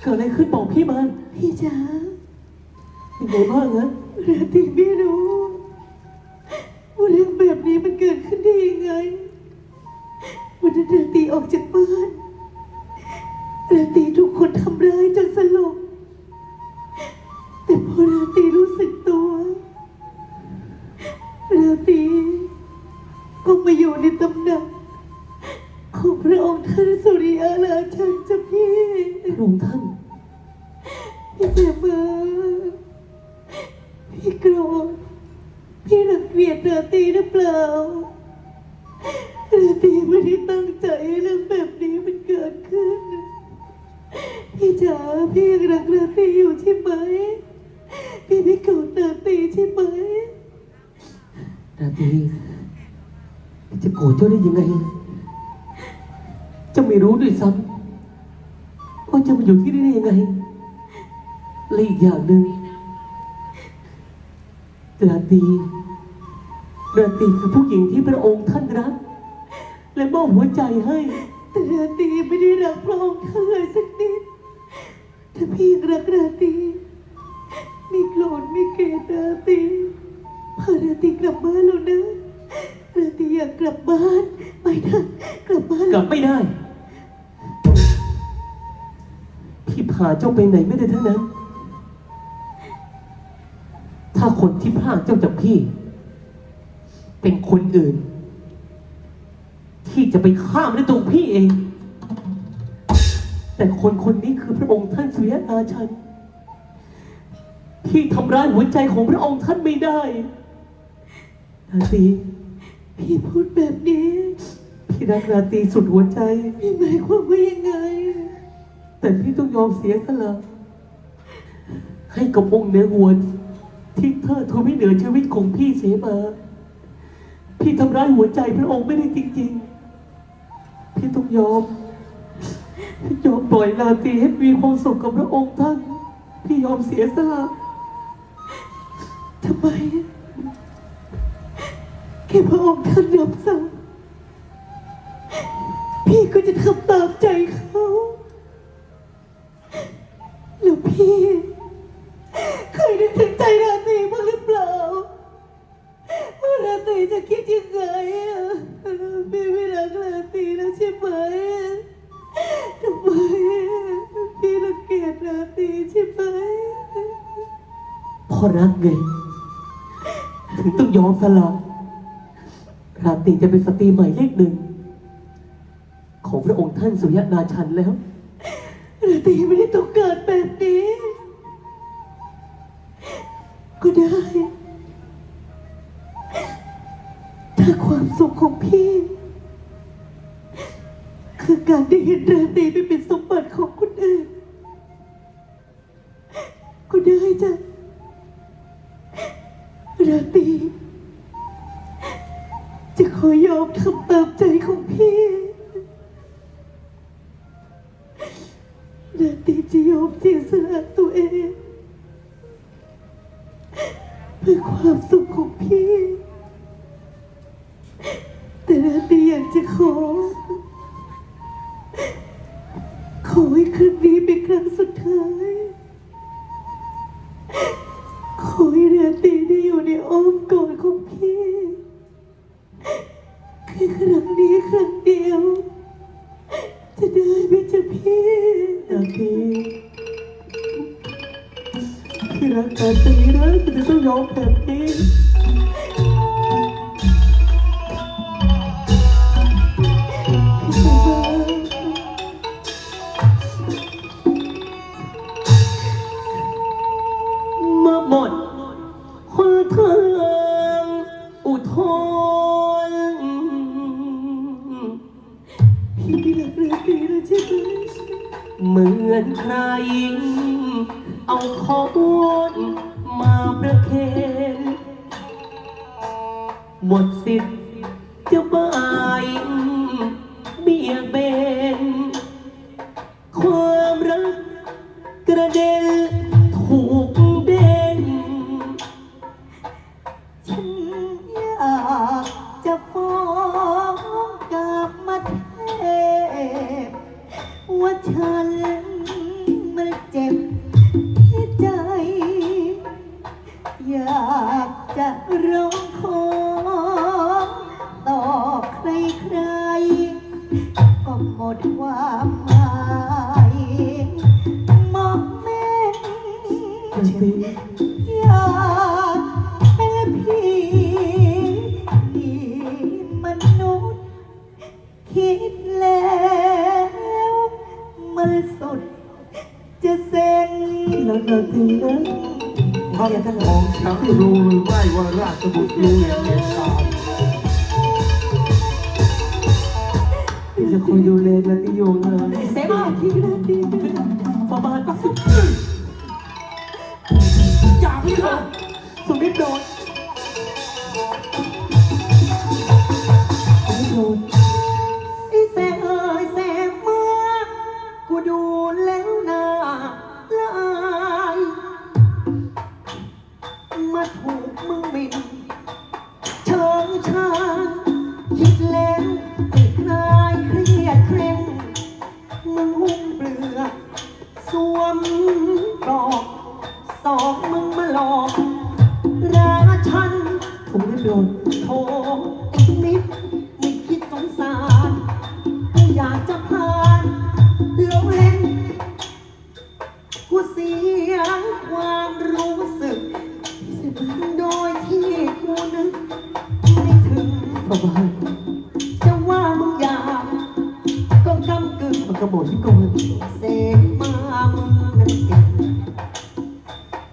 เกิดอะไรขึ้นบอกพี่มาพี่จ๋าเป็นไงบ้างนะราตรีไม่รู้ว่าเรื่องแบบนี้มันเกิดขึ้นได้ยังไง วันนั้นราตรีออกจากบ้านราตรีถูกคนทำร้ายจนสลบ แต่พอราตรีรู้สึกตัวราตรีก็มาอยู่ในตำหนักของพระองค์ท่านสุริ ยาราชันจะพี่พระองค์ท่าน พี่เสมาพี่โกรธพี่รังเกียจราตรีหรือเปล่าเราตรีไม่ได้ตั้งใจให้เรื่องแบบนี้มันเกิดขึ้น พี่จ๋าพี่ยังรักราตรีอยู่ใช่ไหม พี่ไม่โกรธเราตรีใช่ไหมราตรีจะโกรธเจ้าได้ยังไง จ้าไม่รู้ด้วยซ้ำว่าเจ้ามาอยู่ที่นี่ได้ยังไงและอีกอย่างหนึ่งราตรีราตรีคือผู้หญิงที่พระองค์ท่านรัก และมอบหัวใจให้แต่ราตรีไม่ได้รักพระองค์ท่านเลยสักนิดถ้าพี่รักราตรีไม่โกรธไม่เกลียดราตรีพาราตรีกลับบ้านแล้วนะราตรีอยากกลับบ้าน ไปเถอะกลับบ้าน กลับไม่ได้ พาเจ้าไปไหนไม่ได้ทั้งนั้น ถ้าคนที่พาเจ้าจากพี่ เป็นคนอื่น ที่จะไปข้ามด้วยตัวพี่เอง แต่คนคนนี้คือพระองค์ท่านสุริยาชันที่ทำร้ายหัวใจของพระองค์ท่านไม่ได้ราตรีพี่พูดแบบนี้ พี่รักราตรีสุดหัวใจ พี่หมายความว่ายังไง แต่พี่ต้องยอมเสียสละให้กับองค์เนือหัวที่เธอทูไม่เหนือชีวิตของพี่เสียมาพี่ทำร้ายหัวใจพระองค์ไม่ได้จริง ๆ พี่ต้องยอมยอมปล่อยลาตีให้มีความสุขกับพระองค์ท่าน พี่ยอมเสียสละทำไมแค่พระองค์ท่านรับสั่งพี่ก็จะทำตามใจเขา แล้วพี่ เคยนึกถึงใจราตรีบ้างหรือเปล่าว่าราตรีจะคิดยังไงอะพี่ไม่รักราตรีแล้วใช่ไหมทำไมพี่รังเกียจราตรีใช่ไหมพราะรักไงถึงต้องยอมสละราตรีจะเป็นสตรีใหม่เลขหนึ่ง ของพระองค์ท่านสุริยนาชันแล้ว ตีไม่ได้ต้องเการแบบนี้ ก็ได้ ถ้าความสุขของพี่ คือการได้เห็นเราตรีไปเป็นสมบัติของคนอื่น ก็ได้จ้ะราตรีจะขอยอมทำตามใจของพี่ อยากจะขอ ขอให้ครั้งนี้เป็นครั้งสุดท้าย ขอให้ราตรีได้อยู่ในอ้อมกอดของพี่แค่ครั้งนี้ครั้งเดียว จะได้ไหมจ๊ะพี่ราตรีพี่รักราตรีนะพี่จะต้องยอมแบบนี้ ยิง เอาค้อนมาประเคนหมดสิทธิ์จะบายเบี่ยงเบน ความรักกระเด็น อยากเป็นพี่ที่มนุษย์ คิดแล้วมันสุด จะเซ็งที่รักดนตรีนะพระของฉันรู้หรือไม่ว่าราชบุตรรู้เห็นเหตุการณ์ที่จะคอยดูแลนันติโยงเลยเซฟที่รักดี พี่ค่ะสุนิทโดน ระบอกที่โกนเสกมามึงนั้นเก่ง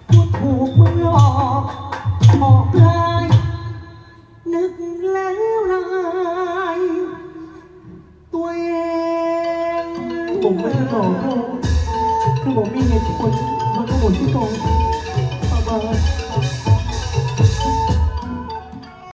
พูดถูกมึงหลอกออกลายนึกแล้วลายตัวเองผมไม่ได้บอกเขาคือผมมีเหตุผลมันกระบอกที่ตรง